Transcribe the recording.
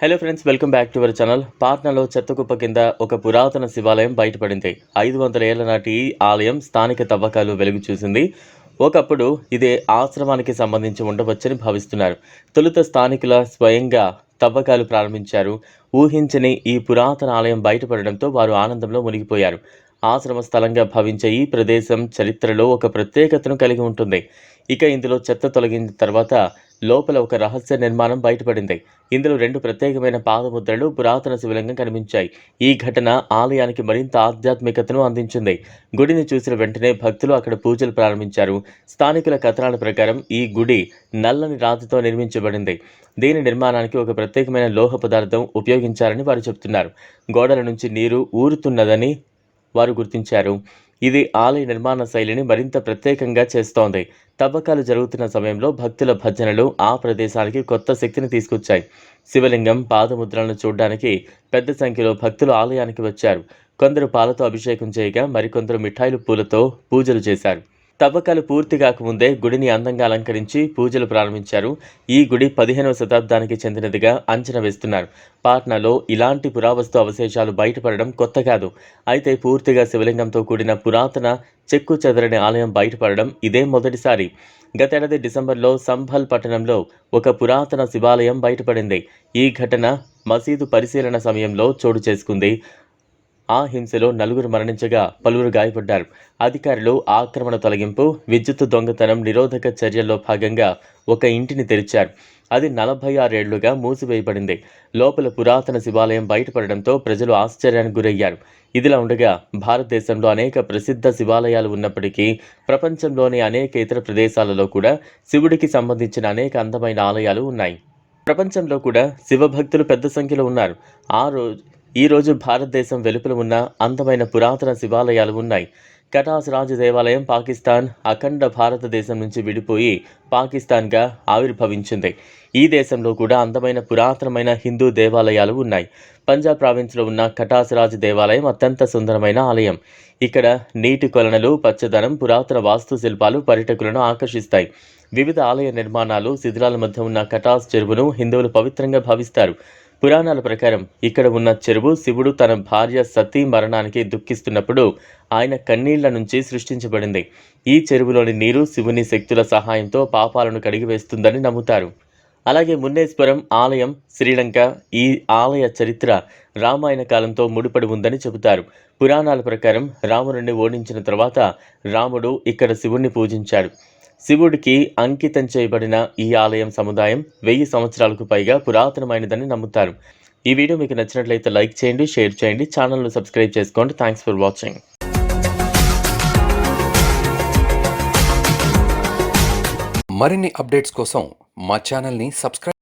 Hello friends welcome back to our channel పాట్నాలో చెత్తకుప్ప కింద ఒక పురాతన శివాలయం బయటపడింది. ఐదు వందల ఏళ్ళ నాటి ఈ ఆలయం స్థానిక తవ్వకాలు వెలుగు చూసింది. ఒకప్పుడు ఇదే ఆశ్రమానికి సంబంధించి ఉండవచ్చని భావిస్తున్నారు. తొలుత స్థానికుల స్వయంగా తవ్వకాలు ప్రారంభించారు. ఊహించని ఈ పురాతన ఆలయం బయటపడడంతో వారు ఆనందంలో మునిగిపోయారు. ఆశ్రమ స్థలంగా భావించే ఈ ప్రదేశం చరిత్రలో ఒక ప్రత్యేకతను కలిగి ఉంటుంది. ఇక ఇందులో చెత్త తొలగిన తర్వాత లోపల ఒక రహస్య నిర్మాణం బయటపడింది. ఇందులో రెండు ప్రత్యేకమైన పాదముద్రలు పురాతన శివలింగం కనిపించాయి. ఈ ఘటన ఆలయానికి మరింత ఆధ్యాత్మికతను అందించింది. గుడిని చూసిన వెంటనే భక్తులు అక్కడ పూజలు ప్రారంభించారు. స్థానికుల కథనాల ప్రకారం ఈ గుడి నల్లని రాతితో నిర్మించబడింది. దీని నిర్మాణానికి ఒక ప్రత్యేకమైన లోహ పదార్థం ఉపయోగించారని వారు చెబుతున్నారు గోడల నుంచి నీరు ఊరుతున్నదని వారు గుర్తించారు. ఇది ఆలయ నిర్మాణ శైలిని మరింత ప్రత్యేకంగా చేస్తోంది. తవ్వకాలు జరుగుతున్న సమయంలో భక్తుల భజనలు ఆ ప్రదేశానికి కొత్త శక్తిని తీసుకొచ్చాయి. శివలింగం పాదముద్రలను చూడడానికి పెద్ద సంఖ్యలో భక్తులు ఆలయానికి వచ్చారు. కొందరు పాలతో అభిషేకం చేయగా మరికొందరు మిఠాయిలు పూలతో పూజలు చేశారు. తవ్వకాలు పూర్తి కాకముందే గుడిని అందంగా అలంకరించి పూజలు ప్రారంభించారు. ఈ గుడి పదిహేనవ శతాబ్దానికి చెందినదిగా అంచనా వేస్తున్నారు. పాట్నాలో ఇలాంటి పురావస్తు అవశేషాలు బయటపడడం కొత్త కాదు. అయితే పూర్తిగా శివలింగంతో కూడిన పురాతన చెక్కు చెదరని ఆలయం బయటపడడం ఇదే మొదటిసారి. గతేడాది డిసెంబర్లో సంభల్ పట్టణంలో ఒక పురాతన శివాలయం బయటపడింది. ఈ ఘటన మసీదు పరిశీలన సమయంలో చోటు చేసుకుంది. ఆ హింసలో నలుగురు మరణించగా పలువురు గాయపడ్డారు. అధికారులు ఆక్రమణ తొలగింపు విద్యుత్ దొంగతనం నిరోధక చర్యల్లో భాగంగా ఒక ఇంటిని తెరిచారు. అది నలభై ఆరేళ్ళుగా మూసివేయబడింది. లోపల పురాతన శివాలయం బయటపడడంతో ప్రజలు ఆశ్చర్యానికి గురయ్యారు. ఇదిలా ఉండగా భారతదేశంలో అనేక ప్రసిద్ధ శివాలయాలు ఉన్నప్పటికీ ప్రపంచంలోని అనేక ఇతర ప్రదేశాలలో కూడా శివుడికి సంబంధించిన అనేక అందమైన ఆలయాలు ఉన్నాయి. ప్రపంచంలో కూడా శివభక్తులు పెద్ద సంఖ్యలో ఉన్నారు. ఆ రోజు ఈ రోజు భారతదేశం వెలుపల ఉన్న అందమైన పురాతన శివాలయాలు ఉన్నాయి. కటాస్ రాజు దేవాలయం పాకిస్తాన్ అఖండ భారతదేశం నుంచి విడిపోయి పాకిస్తాన్గా ఆవిర్భవించింది. ఈ దేశంలో కూడా అందమైన పురాతనమైన హిందూ దేవాలయాలు ఉన్నాయి. పంజాబ్ ప్రావిన్స్లో ఉన్న కటాస్ రాజు దేవాలయం అత్యంత సుందరమైన ఆలయం. ఇక్కడ నీటి కొలనలు పచ్చదనం పురాతన వాస్తు శిల్పాలు పర్యటకులను ఆకర్షిస్తాయి. వివిధ ఆలయ నిర్మాణాలు శిథిలాల మధ్య ఉన్న కటాస్ చెరువును హిందువులు పవిత్రంగా భావిస్తారు. పురాణాల ప్రకారం ఇక్కడ ఉన్న చెరువు శివుడు తన భార్య సతీ మరణానికి దుఃఖిస్తున్నప్పుడు ఆయన కన్నీళ్ళ నుంచి సృష్టించబడింది. ఈ చెరువులోని నీరు శివుని శక్తుల సహాయంతో పాపాలను కడిగివేస్తుందని నమ్ముతారు. అలాగే మున్నేశ్వరం ఆలయం శ్రీలంక ఈ ఆలయ చరిత్ర రామాయణ కాలంతో ముడిపడి ఉందని చెబుతారు. పురాణాల ప్రకారం రాముడిని ఓడించిన తర్వాత రాముడు ఇక్కడ శివుణ్ణి పూజించాడు. శివుడికి అంకితం చేయబడిన ఈ ఆలయం సముదాయం వెయ్యి సంవత్సరాలకు పైగా పురాతనమైనదని నమ్ముతారు. ఈ వీడియో మీకు నచ్చినట్లయితే లైక్ చేయండి షేర్ చేయండి ఛానల్ను సబ్స్క్రైబ్ చేసుకోండి. థ్యాంక్స్ ఫర్ వాచింగ్ మరిన్ని అప్డేట్స్ కోసం మా ఛానల్ని సబ్స్క్రైబ్